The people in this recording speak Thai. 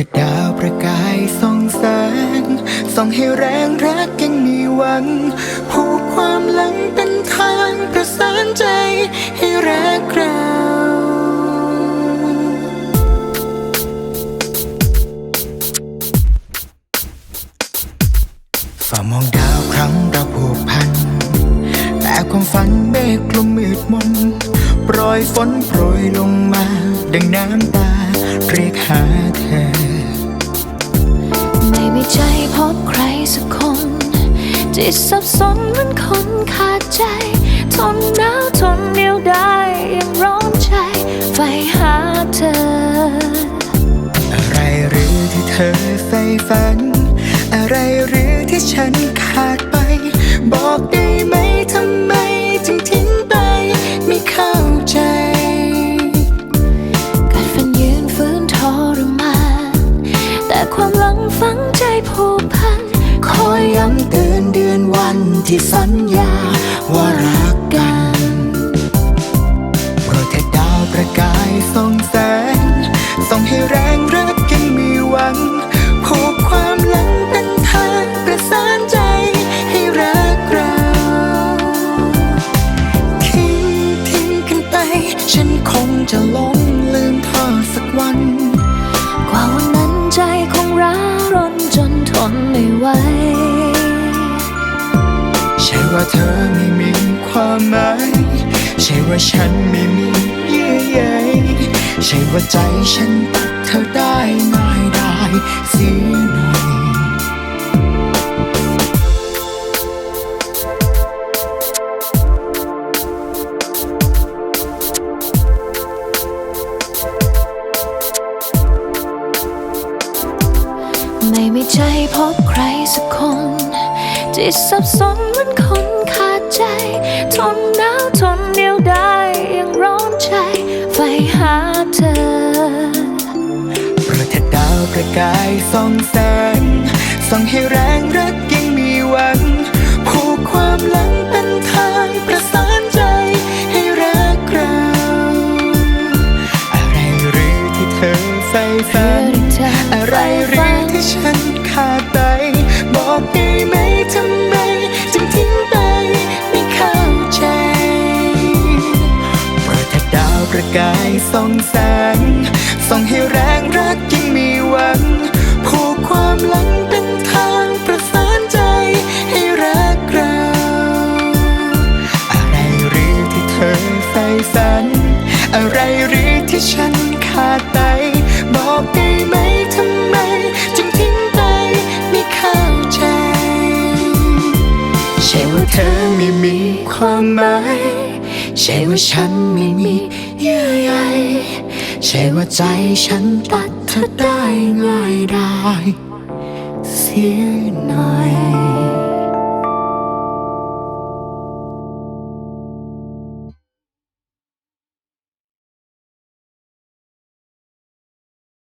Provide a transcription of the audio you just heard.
ถิดดาวประกายส่องแสงส่องให้แรงรักยังมีหวังผูกความหลังเป็นทางประสานใจให้รักเราฝ่ามองดาวครั้งเราผูกพัน แต่ความฝันเมฆกลุ่มมืดมนโปรยฝนโปรยลงมาดังน้ำตา เรียกหาเธอ ไม่มีใจพบใครสักคนที่สับสนเหมันคนขาดใจ ทนหนาวทนเดียวได้ยังร้อนใจไฟหาเธอ อะไรหรือที่เธอใฝ่ฝัน อะไรหรือที่ฉันขาดไป บอก ฝังใจผูกพัน คอยย้ำเตือนเดือนวันที่สัญญาว่ารักกันโปรดเถิดดาวประกายส่องแสง ส่องให้แรงรักยังมีหวังผูกความหลังเป็นทางประสานใจให้รักเราทิ้งทิ้งกันไป ฉันคงจะลง ไม่ไหว ใช่ว่าเธอไม่มีความหมาย ใช่ว่าฉันไม่มีเยื่อใย ใช่ว่าใจฉันตัด ไม่ใจพบใครสักคนที่สับสนเหมือนคนขาดใจ ทนหนาวทนเดียวได้ยังร้อนใจไฟหาเธอ ประเถิดดาวประกายส่องแสงส่องให้แรงรัก ส่องแสง ส่องให้แรงรักยังมีหวัง ผูกความหลังเป็นทางประสานใจให้รักเรา อะไรหรือที่เธอใฝ่ฝัน อะไรหรือที่ฉันขาดไป บอกได้ไหมทำไม จึงทิ้งไปไม่เข้าใจ ใช่ว่าเธอไม่มีความหมาย ใช่ว่าฉันไม่มีเยื่อใยใช่ว่าใจฉันตัดเธอได้ง่ายได้ เสียหน่อย